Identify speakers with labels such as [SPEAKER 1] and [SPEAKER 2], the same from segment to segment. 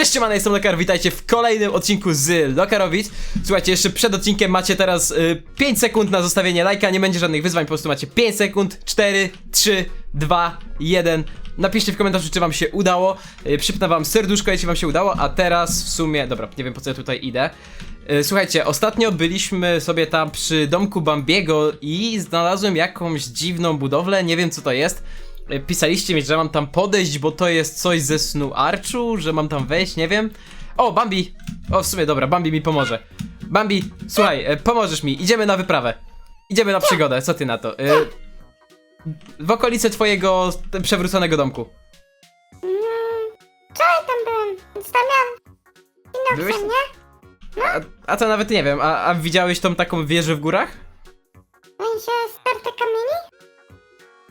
[SPEAKER 1] Cześć, siemane, jestem Lokar, witajcie w kolejnym odcinku z Lokarowic. Słuchajcie, jeszcze przed odcinkiem macie teraz y, 5 sekund na zostawienie lajka, nie będzie żadnych wyzwań, po prostu macie 5 sekund, 4, 3, 2, 1. Napiszcie w komentarzu, czy wam się udało. Y, przypnę wam serduszko, jeśli wam się udało, a teraz w sumie, dobra, nie wiem po co ja tutaj idę. Y, Słuchajcie, ostatnio byliśmy sobie tam przy domku Bambiego i znalazłem jakąś dziwną budowlę, nie wiem co to jest. Y, Pisaliście mi, że mam tam podejść, bo to jest coś ze snu Archu, że mam tam wejść, nie wiem. O, Bambi! O, w sumie dobra, Bambi mi pomoże. Bambi, słuchaj, e, pomożesz mi, idziemy na wyprawę. Idziemy na przygodę, co ty na to? E, w okolice twojego przewróconego domku.
[SPEAKER 2] Mm, wczoraj tam byłem, więc tam miałem
[SPEAKER 1] Byłeś-
[SPEAKER 2] inoksen, nie?
[SPEAKER 1] A, a to nawet nie wiem, a, a widziałeś tą taką wieżę w górach?
[SPEAKER 2] W sensie starte kamieni?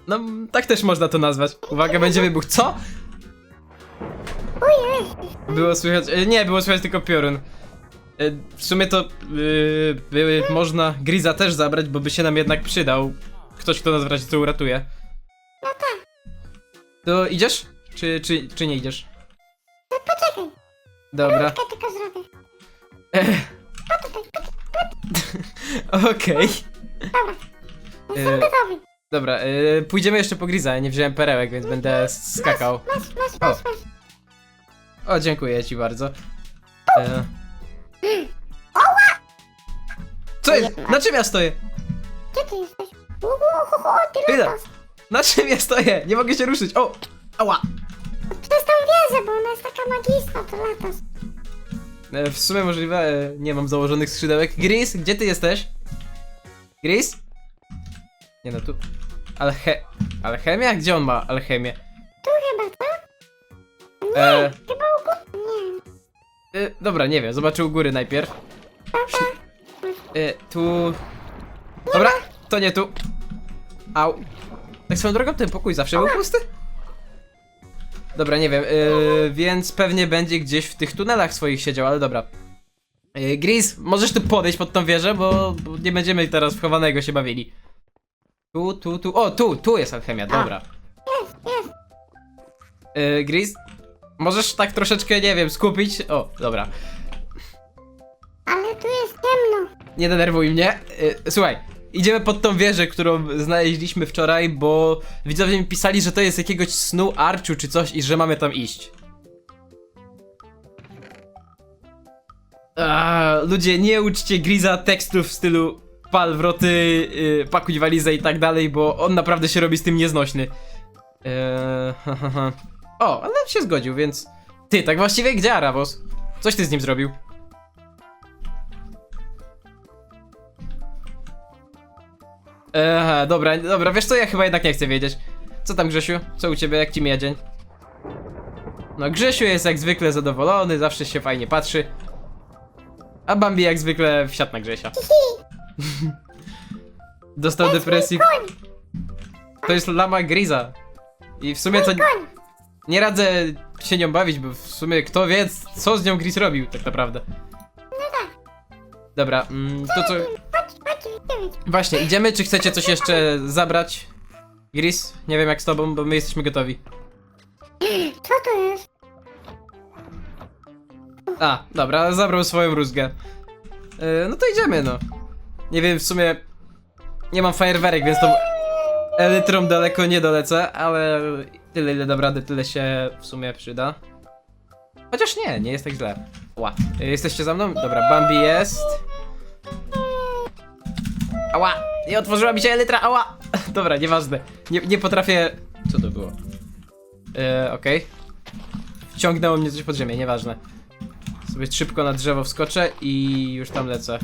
[SPEAKER 1] No, tak też można to nazwać. Uwaga, będzie wybuch. Co? Było słychać. e, Nie, było słychać tylko piorun. E, W sumie to yy, były, można Griza też zabrać, bo by się nam jednak przydał. Ktoś, kto nas w razie co uratuje.
[SPEAKER 2] no tak,
[SPEAKER 1] To idziesz? Czy, czy, czy nie idziesz?
[SPEAKER 2] to poczekaj,
[SPEAKER 1] Dobra.
[SPEAKER 2] rundkę tylko zrobię.
[SPEAKER 1] Ech,
[SPEAKER 2] poczekaj,
[SPEAKER 1] Okej.
[SPEAKER 2] dobra, jestem
[SPEAKER 1] E,
[SPEAKER 2] gotowy.
[SPEAKER 1] Dobra, e, pójdziemy jeszcze po Griza. Ja nie wziąłem perełek, więc będę skakał.
[SPEAKER 2] Masz.
[SPEAKER 1] O, dziękuję ci bardzo. E... Co jest? Na czym ja stoję?
[SPEAKER 2] Gdzie ty jesteś? Ty.
[SPEAKER 1] Na czym ja stoję? Nie mogę się ruszyć. O! Ała!
[SPEAKER 2] Przez tą wieżę, bo ona jest taka magiczna, to latas.
[SPEAKER 1] E, w sumie możliwe, e, nie mam założonych skrzydełek. Gris, gdzie ty jesteś? Gris? Nie no, tu. Alche... Alchemia? Gdzie on ma alchemię?
[SPEAKER 2] Tu chyba, co?
[SPEAKER 1] E,
[SPEAKER 2] Chyba u góry, nie
[SPEAKER 1] e, dobra, nie wiem, zobaczę u góry najpierw. E, tu... Dobra, to nie tu. Au. Tak swoją drogą, ten pokój zawsze był pusty? Dobra, nie wiem, e, więc pewnie będzie gdzieś w tych tunelach swoich siedział, ale dobra. E, Gris, możesz tu podejść pod tą wieżę, bo, bo nie będziemy teraz w chowanego się bawili. Tu, tu, tu. O, tu, tu jest alchemia, dobra. E, Gris, możesz tak troszeczkę, nie wiem, skupić. O, dobra.
[SPEAKER 2] Ale tu jest ciemno.
[SPEAKER 1] Nie denerwuj mnie. Y, Słuchaj, idziemy pod tą wieżę, którą znaleźliśmy wczoraj, bo widzowie mi pisali, że to jest jakiegoś snu Archu czy coś i że mamy tam iść. Ludzie, nie uczcie Griza tekstów w stylu pal wroty, y, pakuj walizę i tak dalej, bo on naprawdę się robi z tym nieznośny. Eee, ha, ha, ha. O, ale się zgodził, więc... Ty, tak właściwie gdzie Arabos? Coś ty z nim zrobił? Eee, dobra, dobra, wiesz co, ja chyba jednak nie chcę wiedzieć. Co tam Grzesiu? Co u ciebie, jak ci mija dzień? No Grzesiu jest jak zwykle zadowolony, zawsze się fajnie patrzy. A Bambi jak zwykle wsiadł na Grzesia. Dostał depresji. To jest lama Griza. I w sumie to nie radzę się nią bawić, bo w sumie kto wie, co z nią Gris robił tak naprawdę. Dobra, mm, to co... Właśnie, idziemy, czy chcecie coś jeszcze zabrać? Gris? Nie wiem jak z tobą, bo my jesteśmy gotowi.
[SPEAKER 2] Co to jest?
[SPEAKER 1] A, dobra, zabrał swoją rózgę. Yy, no to idziemy, no. Nie wiem, w sumie nie mam fajerwerek, więc to elytrą daleko nie dolecę, ale tyle ile dam radę, tyle się w sumie przyda. Chociaż nie, nie jest tak źle. Ła. Jesteście za mną? Dobra, Bambi jest. Ała! Nie otworzyła mi się elytra, ała! Dobra, nieważne. Nie, nie potrafię... Co to było? Yy, okej. Wciągnęło mnie coś pod ziemię, nieważne. Sobie szybko na drzewo wskoczę i już tam lecę.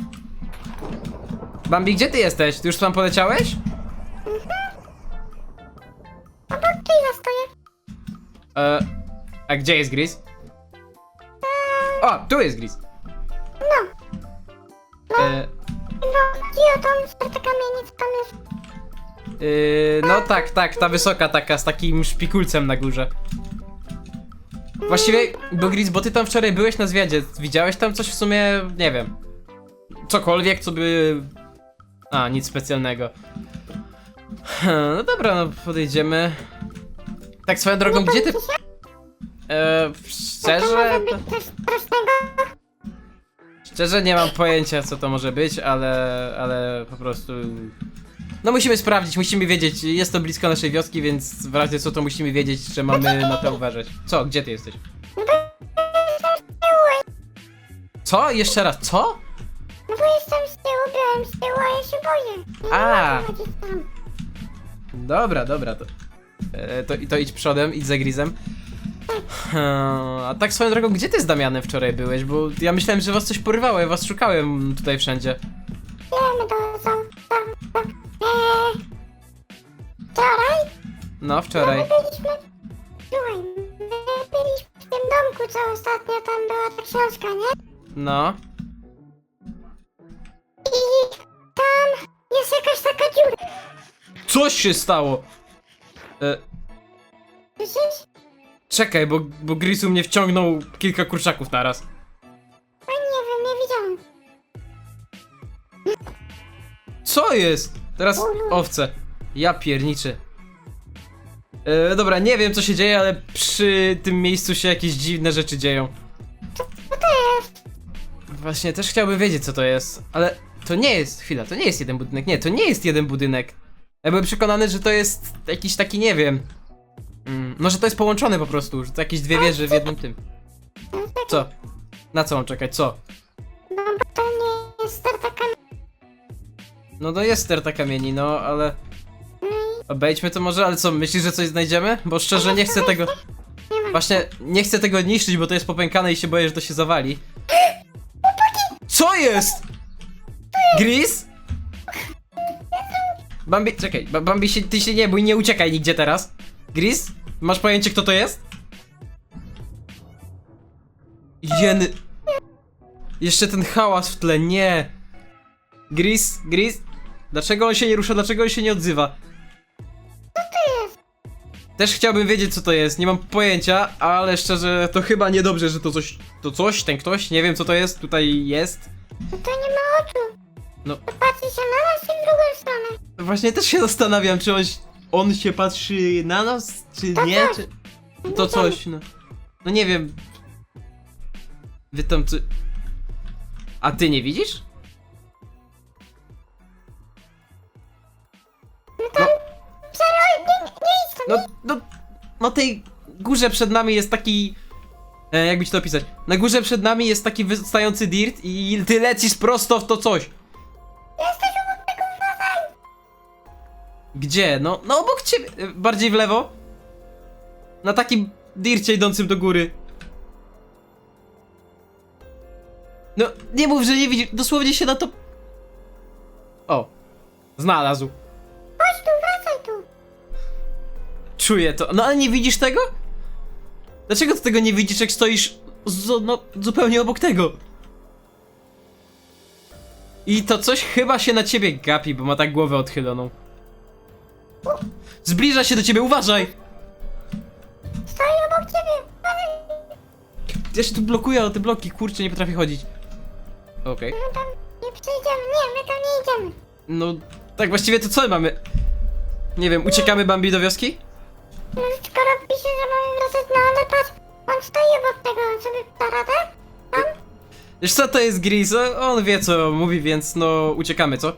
[SPEAKER 1] Bambi, gdzie ty jesteś? Ty już tam poleciałeś?
[SPEAKER 2] Obok Kila stoję.
[SPEAKER 1] E, a gdzie jest Gris? O, tu jest Gris.
[SPEAKER 2] No,
[SPEAKER 1] E,
[SPEAKER 2] no, Kio tam starte kamieni, co tam jest?
[SPEAKER 1] y, no tak, tak, ta wysoka taka z takim szpikulcem na górze. Właściwie, bo Gris, bo ty tam wczoraj byłeś na zwiadzie. Widziałeś tam coś w sumie, nie wiem. Cokolwiek, co by... A, nic specjalnego. No dobra, no podejdziemy. Tak swoją drogą, gdzie ty... E,
[SPEAKER 2] To
[SPEAKER 1] szczerze, to, szczerze nie mam pojęcia co to może być, ale, ale po prostu... No musimy sprawdzić, musimy wiedzieć, jest to blisko naszej wioski, więc w razie co to musimy wiedzieć, że mamy na to uważać. Co? Gdzie ty jesteś? Co? Jeszcze raz, co?
[SPEAKER 2] No bo jestem z byłem z tyłu, a ja się boję. Nie
[SPEAKER 1] A.
[SPEAKER 2] mogę chodzić tam.
[SPEAKER 1] Dobra, dobra, to, e, to, to idź przodem, idź za Grizem. Hmm, A tak swoją drogą, gdzie ty z Damianem wczoraj byłeś? Bo ja myślałem, że was coś porywało, ja was szukałem tutaj wszędzie.
[SPEAKER 2] Wiemy to, co, co, co. Eee, wczoraj
[SPEAKER 1] No, wczoraj.
[SPEAKER 2] my byliśmy... Słuchaj, my byliśmy w tym domku, co ostatnio tam była ta książka, nie?
[SPEAKER 1] No.
[SPEAKER 2] I tam jest jakaś taka dziura.
[SPEAKER 1] Coś się stało! E,
[SPEAKER 2] Słyszysz?
[SPEAKER 1] czekaj, bo, bo Grisu mnie wciągnął kilka kurczaków naraz.
[SPEAKER 2] A nie wiem, nie widziałam.
[SPEAKER 1] Co jest? Teraz owce. Ja pierniczy. E, dobra, nie wiem co się dzieje, ale przy tym miejscu się jakieś dziwne rzeczy dzieją.
[SPEAKER 2] Co to jest?
[SPEAKER 1] Właśnie, też chciałbym wiedzieć co to jest, ale to nie jest, chwila, to nie jest jeden budynek, nie, to nie jest jeden budynek. Ja byłem przekonany, że to jest jakiś taki, nie wiem. Mm, no, że to jest połączone po prostu, że to jakieś dwie wieże w jednym tym. Co? Na co mam czekać, co?
[SPEAKER 2] No bo to nie jest starta kamienia.
[SPEAKER 1] No to jest sterta kamieni, no, ale... Obejdźmy to może, ale co, myślisz, że coś znajdziemy? Bo szczerze nie chcę tego... Właśnie, nie chcę tego niszczyć, bo to jest popękane i się boję, że to się zawali. Co jest? Gris? Bambi, czekaj, Ba- Bambi się, ty się nie bój, nie uciekaj nigdzie teraz. Gris? Masz pojęcie kto to jest? Jeny... Jeszcze ten hałas w tle, nie. Gris, Gris? Dlaczego on się nie rusza, dlaczego on się nie odzywa? Też chciałbym wiedzieć co to jest, nie mam pojęcia, ale szczerze to chyba niedobrze, że to coś, to coś, ten ktoś, nie wiem co to jest, tutaj jest.
[SPEAKER 2] No to nie ma oczu.
[SPEAKER 1] No.
[SPEAKER 2] Patrzy się na nas i w drugą stronę.
[SPEAKER 1] Właśnie też się zastanawiam, czy on, on się patrzy na nas, czy
[SPEAKER 2] To
[SPEAKER 1] nie,
[SPEAKER 2] coś.
[SPEAKER 1] czy... To coś, no. No nie wiem. Wy tam co... A ty nie widzisz? No,
[SPEAKER 2] Serio, nie, nie idź tam.
[SPEAKER 1] no, no, na tej górze przed nami jest taki... E, jakby ci to opisać? Na górze przed nami jest taki wystający dirt i ty lecisz prosto w to coś. Gdzie? No, no obok ciebie. Bardziej w lewo. Na takim dircie idącym do góry. No, nie mów, że nie widzisz. Dosłownie się na to... O. Znalazł.
[SPEAKER 2] Chodź tu, wracaj tu.
[SPEAKER 1] Czuję to. No ale nie widzisz tego? Dlaczego ty tego nie widzisz, jak stoisz z, no, zupełnie obok tego? I to coś chyba się na ciebie gapi, bo ma tak głowę odchyloną. Zbliża się do ciebie, uważaj!
[SPEAKER 2] Stoi obok ciebie.
[SPEAKER 1] Ja się tu blokuję, ale te bloki, kurczę, nie potrafię chodzić. Okej.
[SPEAKER 2] My tam nie przyjdziemy. Nie, my tam nie idziemy.
[SPEAKER 1] No, tak właściwie to co my mamy? Nie wiem, uciekamy Bambi do wioski?
[SPEAKER 2] No skoro pisze, że mamy wracać, no ale patrz. On stoi obok tego, on sobie da radę? Tam?
[SPEAKER 1] Wiesz co to jest Gris? O, On wie co mówi, więc no uciekamy, co?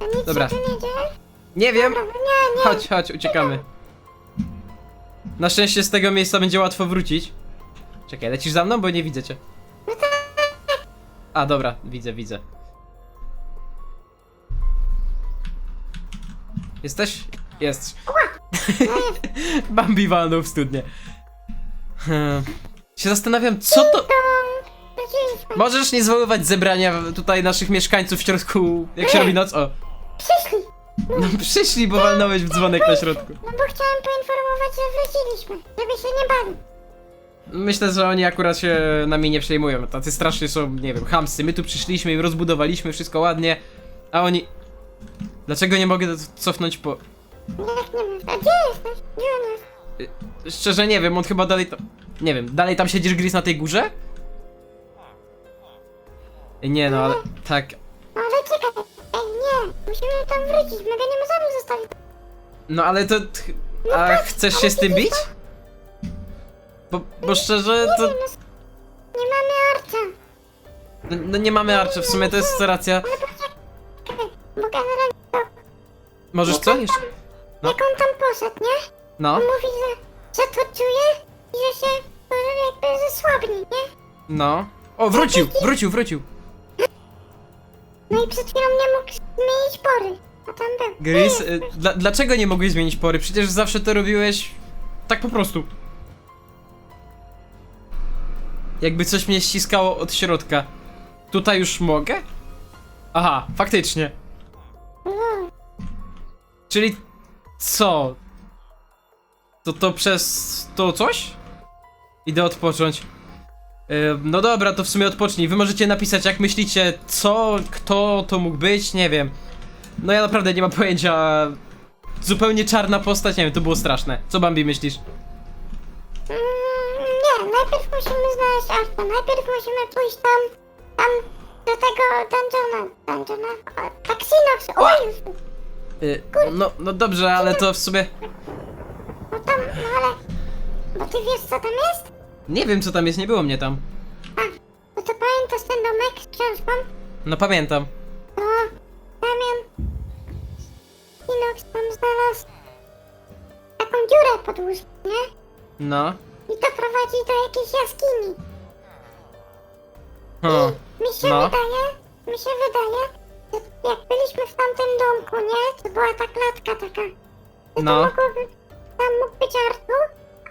[SPEAKER 2] A nic
[SPEAKER 1] Dobra.
[SPEAKER 2] się tu nie dzieje?
[SPEAKER 1] Nie wiem. Chodź, chodź, uciekamy. Na szczęście z tego miejsca będzie łatwo wrócić. Czekaj, lecisz za mną, bo nie widzę cię. A, dobra, widzę, widzę. Jesteś? Jest. Bambi walnął w studnie. Hmm. Się zastanawiam, co to... Możesz nie zwoływać zebrania tutaj naszych mieszkańców w środku, jak się robi noc? O. no przyszli, bo walnąłeś w dzwonek na środku.
[SPEAKER 2] No bo chciałem poinformować, że wróciliśmy. Żeby się nie bali.
[SPEAKER 1] Myślę, że oni akurat się nami nie przejmują. Tacy strasznie są, nie wiem, chamscy. My tu przyszliśmy i rozbudowaliśmy wszystko ładnie, a oni... Dlaczego nie mogę cofnąć po...
[SPEAKER 2] Jak nie wiem. A gdzie jesteś? Gdzie on jest?
[SPEAKER 1] Szczerze nie wiem, on chyba dalej tam... Nie wiem, dalej tam siedzisz Gris na tej górze? Nie no, ale tak...
[SPEAKER 2] Musimy tam wrócić. My go nie możemy zostawić.
[SPEAKER 1] No ale to... A chcesz się z tym bić? Bo, bo szczerze, to...
[SPEAKER 2] Nie, no, s- nie mamy arcia.
[SPEAKER 1] No, no nie mamy Archer, w sumie to jest racja.
[SPEAKER 2] Ale poczekaj, bo generalnie to,
[SPEAKER 1] Możesz co? Jeszcze? No.
[SPEAKER 2] jak on tam poszedł, nie?
[SPEAKER 1] No,
[SPEAKER 2] On mówi, że, że to czuje i że się to jakby zesłabni, nie?
[SPEAKER 1] no. O, wrócił, wrócił, wrócił.
[SPEAKER 2] No i przed chwilą nie mógł zmienić pory. A tam był.
[SPEAKER 1] Gris, y, dla, dlaczego nie mogłeś zmienić pory? Przecież zawsze to robiłeś tak po prostu. Jakby coś mnie ściskało od środka. Tutaj już mogę? Aha, faktycznie.
[SPEAKER 2] no,
[SPEAKER 1] Czyli co? To to przez to coś? Idę odpocząć. No dobra, to w sumie odpocznij. Wy możecie napisać, jak myślicie, co, kto to mógł być, nie wiem. No ja naprawdę nie mam pojęcia. Zupełnie czarna postać, nie wiem, to było straszne. Co Bambi myślisz?
[SPEAKER 2] Mm, nie, najpierw musimy znaleźć Arta. Najpierw musimy pójść tam, tam do tego dungeona. Dungeona? O, Taxinox!
[SPEAKER 1] O!
[SPEAKER 2] O, już!
[SPEAKER 1] Yy, no, no dobrze, ale to w sumie...
[SPEAKER 2] No tam, no ale... Bo ty wiesz co tam jest?
[SPEAKER 1] Nie wiem, co tam jest, nie było mnie tam.
[SPEAKER 2] A, no to pamiętasz ten domek z książką?
[SPEAKER 1] No pamiętam.
[SPEAKER 2] To Damian Inox tam znalazł taką dziurę pod łóżkiem, nie?
[SPEAKER 1] No.
[SPEAKER 2] I to prowadzi do jakiejś jaskini.
[SPEAKER 1] O,
[SPEAKER 2] Mi się
[SPEAKER 1] No.
[SPEAKER 2] wydaje, mi się wydaje, że jak byliśmy w tamtym domku, nie? To była ta klatka taka. To
[SPEAKER 1] No.
[SPEAKER 2] to mogłoby, tam mógł być Artu,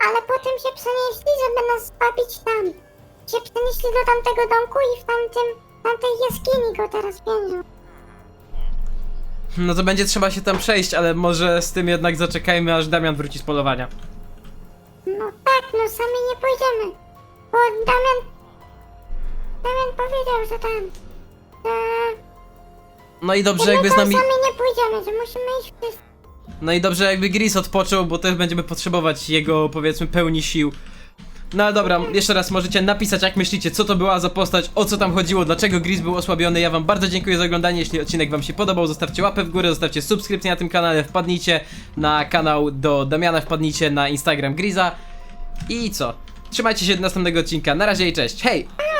[SPEAKER 2] ale potem się przenieśli, żeby nas zwabić tam. Się przenieśli do tamtego domku i w tamtym, tamtej jaskini go teraz więzią.
[SPEAKER 1] no to będzie trzeba się tam przejść, ale może z tym jednak zaczekajmy, aż Damian wróci z polowania.
[SPEAKER 2] No tak, no sami nie pójdziemy. Bo Damian... Damian powiedział, że tam... Że...
[SPEAKER 1] No i dobrze, jakby z nami...
[SPEAKER 2] sami nie pójdziemy, że musimy iść wszyscy.
[SPEAKER 1] No i dobrze jakby Gris odpoczął, bo też będziemy potrzebować jego powiedzmy pełni sił. No ale dobra, jeszcze raz możecie napisać jak myślicie, co to była za postać, o co tam chodziło, dlaczego Gris był osłabiony. Ja wam bardzo dziękuję za oglądanie, jeśli odcinek wam się podobał, zostawcie łapę w górę, zostawcie subskrypcję na tym kanale, wpadnijcie na kanał do Damiana, wpadnijcie na Instagram Griza. I co? Trzymajcie się do następnego odcinka, na razie i cześć, hej!